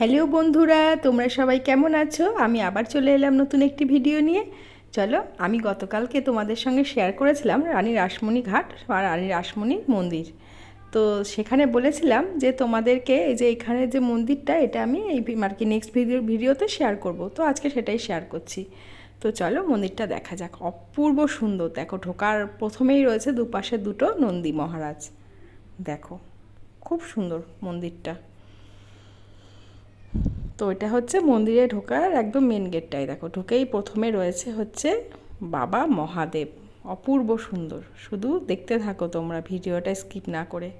Hello বন্ধুরা, তোমরা সবাই কেমন আছো? আমি আবার চলে এলাম নতুন একটি ভিডিও নিয়ে। চলো, আমি গতকালকে তোমাদের সঙ্গে শেয়ার করেছিলাম রানী রাসমণি ঘাট বা রানী রাসমণি মন্দির। তো সেখানে বলেছিলাম যে তোমাদেরকে এই যে এখানে যে মন্দিরটা, এটা আমি এই আর কি নেক্সট ভিডিও ভিডিওতে শেয়ার করব। তো আজকে সেটাই শেয়ার করছি। তো চলো, মন্দিরটা দেখা যাক। অপূর্ব সুন্দর। দেখো, ঢোকার প্রথমেই রয়েছে দুপাশে দুটো নন্দী মহারাজ। দেখো, খুব সুন্দর মন্দিরটা। তো এটা হচ্ছে মন্দিরে ঢোকার একদম মেন গেটটাই দেখো, ঢুকেই প্রথমে রয়েছে হচ্ছে বাবা মহাদেব। অপূর্ব সুন্দর। শুধু দেখতে থাকো তোমরা, ভিডিওটা স্কিপ না করে।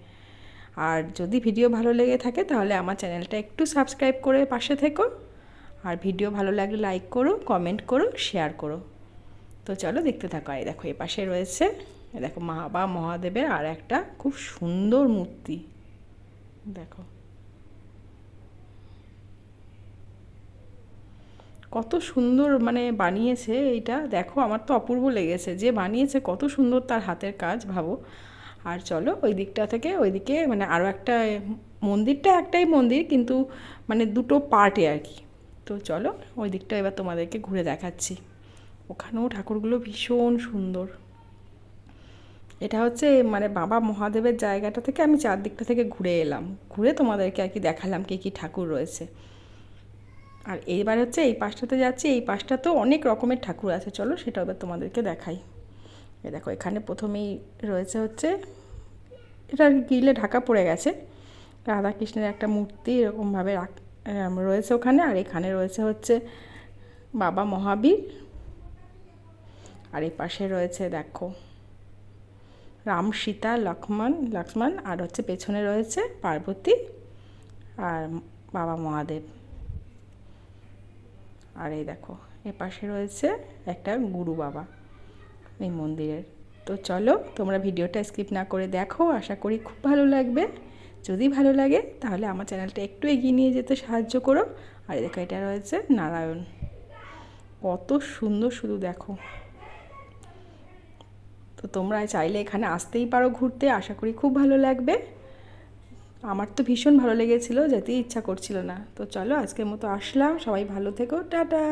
আর যদি ভিডিও ভালো লেগে থাকে তাহলে আমার চ্যানেলটা একটু সাবস্ক্রাইব করে পাশে থেকো। আর ভিডিও ভালো লাগলে লাইক করো কমেন্ট করো শেয়ার করো। তো চলো দেখতে থাকো। এই দেখো, এ পাশে রয়েছে দেখো বাবা মহাদেবের আর একটা খুব সুন্দর মূর্তি। দেখো। কত সুন্দর মানে বানিয়েছে এইটা। দেখো, আমার তো অপূর্ব লেগেছে। যে বানিয়েছে, কত সুন্দর তার হাতের কাজ, ভাবো। আর চলো, ওই দিকটা থেকে ওইদিকে মানে আরও একটা মন্দিরটা একটাই মন্দির, কিন্তু মানে দুটো পার্টে আর কি। তো চলো, ওই দিকটা এবার তোমাদেরকে ঘুরে দেখাচ্ছি। ওখানেও ঠাকুরগুলো ভীষণ সুন্দর। এটা হচ্ছে মানে বাবা মহাদেবের জায়গাটা থেকে আমি চারদিকটা থেকে ঘুরে এলাম। ঘুরে তোমাদেরকে আর কি দেখালাম, কী কী ঠাকুর রয়েছে। আর এইবার হচ্ছে এই পাশটাতে যাচ্ছি, এই পাশটাতেও অনেক রকমের ঠাকুর আছে। চলো সেটা এবার তোমাদেরকে দেখাই। এ দেখো, এখানে প্রথমেই রয়েছে হচ্ছে, এটা গিলে ঢাকা পড়ে গেছে। রাধাকৃষ্ণের একটা মূর্তি এরকমভাবে রয়েছে ওখানে। আর এখানে রয়েছে হচ্ছে বাবা মহাবীর। আর এই পাশে রয়েছে দেখো, রাম সীতা, লক্ষ্মণ লক্ষ্মণ, আর হচ্ছে পেছনে রয়েছে পার্বতী আর বাবা মহাদেব। আর এই দেখো, এ পাশে রয়েছে একটা গুরু বাবা এই মন্দিরের। তো চলো, তোমরা ভিডিওটা স্কিপ না করে দেখো, আশা করি খুব ভালো লাগবে। যদি ভালো লাগে, তাহলে আমার চ্যানেলটা একটু এগিয়ে নিয়ে যেতে সাহায্য করো। আর দেখো, এটা রয়েছে নারায়ণ। কত সুন্দর শুধু দেখো। তো তোমরা চাইলে এখানে আসতেই পারো ঘুরতে, আশা করি খুব ভালো লাগবে। আমার তো ভীষণ ভালো লেগেছিলো যেতেই ইচ্ছা করছিল না। তো চলো আজকের মতো আসলাম, সবাই ভালো থেকো, টাটা।